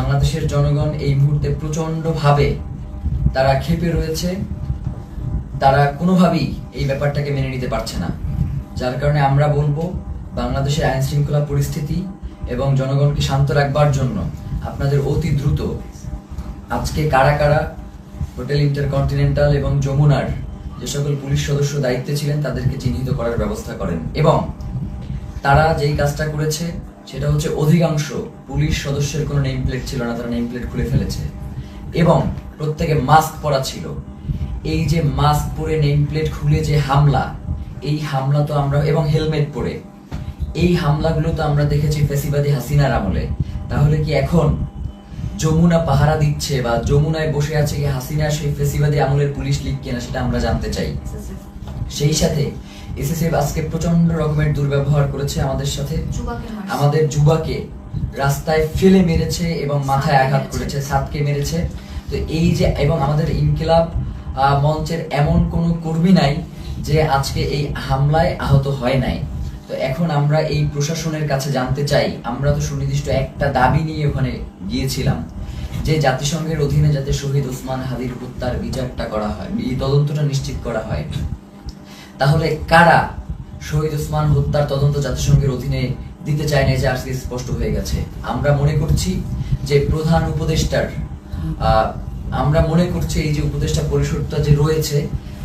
বাংলাদেশের জনগণ এই মুহূর্তে প্রচন্ডভাবে তারা ক্ষেপে রয়েছে। তারা কোনোভাবেই এই ব্যাপারটাকে মেনে নিতে পারছে না। যার কারণে আমরা বলব, বাংলাদেশের আইন শৃঙ্খলা পরিস্থিতি এবং জনগণকে শান্ত রাখবার জন্য আপনাদের অতি দ্রুত আজকে কারা কারা হোটেল ইন্টারকন্টিনেন্টাল এবং যমুনার যে সকল পুলিশ সদস্য দায়িত্বে ছিলেন, তাদেরকে চিহ্নিত করার ব্যবস্থা করেন। এবং তারা যেই কাজটা করেছে সেটা হচ্ছে অধিকাংশ পুলিশ সদস্যের কোনো নেম প্লেট ছিল না, তারা নেম প্লেট খুলে ফেলেছে। এবং প্রত্যেকে মাস্ক পরা ছিল। এই যে মাস্ক পরে নেম প্লেট খুলে যে হামলা, এই হামলা তো আমরা, এবং হেলমেট পরে, এই হামলাগুলো তো আমরা দেখেছি ফেসিবাদী হাসিনার আমলে। তাহলে কি এখন যমুনা পাহারা দিচ্ছে বা যমুনায় বসে আছে কি হাসিনা সেই ফেসিবাদী আমলের পুলিশ লিগ কিনা সেটা আমরা জানতে চাই। সেই সাথে এসএসএফ আজকে প্রচণ্ড রকমের দুর্ব্যবহার করেছে আমাদের সাথে। আমাদের যুবাকে রাস্তায় ফেলে মেরেছে এবং মাথায় আঘাত করেছে সাতকে মেরেছে। তো এই যে এবং আমাদের ইনকিলাব মঞ্চের এমন কোনো কর্মী নাই যে আজকে এই হামলায় আহত হয় নাই। তো এখন আমরা এই প্রশাসনের কাছে জানতে চাই আমরা তো সুনির্দিষ্ট একটা দাবি নিয়ে ওখানে গিয়েছিলাম যে জাতিসংঘের অধীনে যাতে শহীদ ওসমান হাদির হত্যার বিচারটা করা হয় এই তদন্তটা নিশ্চিত করা হয়। তাহলে কারা শহীদ ওসমান হত্যার তদন্ত জাতিসংঘের অধীনে দিতে চায় না যে আজকে স্পষ্ট হয়ে গেছে? আমরা মনে করছি যে প্রধান উপদেষ্টার আমরা মনে করছি এই যে উপদেষ্টা পরিষদটা যে রয়েছে,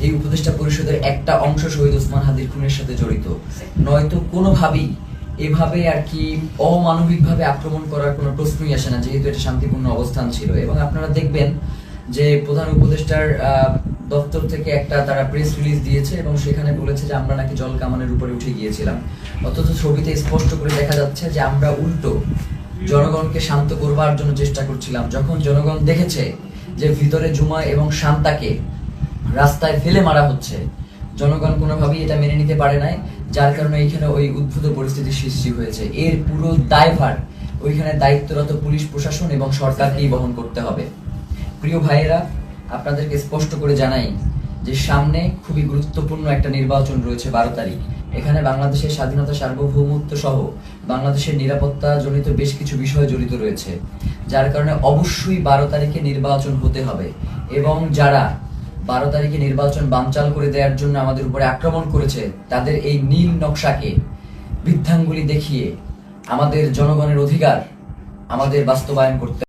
এই উপদেষ্টা পরিষদের একটা অংশ শহীদ ওসমান হাদির খুনের সাথে জড়িত। নয়তো কোনোভাবেই এভাবে আর কি অমানবিকভাবে আক্রমণ করার কোনো প্রশ্নই আসে না, যেহেতু এটা শান্তিপূর্ণ অবস্থান ছিল। এবং আপনারা দেখবেন যে প্রধান উপদেষ্টার দপ্তর থেকে একটা তারা প্রেস রিলিজ দিয়েছে এবং সেখানে বলেছে যে আমরা নাকি জল কামানের উপরে উঠে গিয়েছিলাম। অথচ ছবিতে স্পষ্ট করে দেখা যাচ্ছে যে আমরা উল্টো জনগণকে শান্ত করবার জন্য চেষ্টা করছিলাম। যখন জনগণ দেখেছে যে ভিতরে জুমা এবং শান্তাকে রাস্তায় ফেলে মারা হচ্ছে, জনগণ কোনোভাবেই এটা মেনে নিতে পারে নাই, যার কারণে এইখানে ওই উদ্ভূত পরিস্থিতির সৃষ্টি হয়েছে। এর পুরো দায়ভার ওইখানে দায়িত্বরত পুলিশ, প্রশাসন এবং সরকারকেই বহন করতে হবে। প্রিয় ভাইয়েরা আপনাদেরকে স্পষ্ট করে জানাই যে সামনে খুবই গুরুত্বপূর্ণ একটা নির্বাচন রয়েছে বারো তারিখ। এখানে বাংলাদেশের স্বাধীনতা সার্বভৌমত্ব সহ বাংলাদেশের নিরাপত্তা জনিত বেশ কিছু বিষয় জড়িত রয়েছে, যার কারণে অবশ্যই বারো তারিখে নির্বাচন হতে হবে এবং যারা বারো তারিখে নির্বাচন বানচাল করে দেওয়ার জন্য আমাদের উপরে আক্রমণ করেছে, তাদের এই নীল নকশাকে বৃদ্ধাঙ্গুলি দেখিয়ে আমাদের জনগণের অধিকার আমাদের বাস্তবায়ন করতে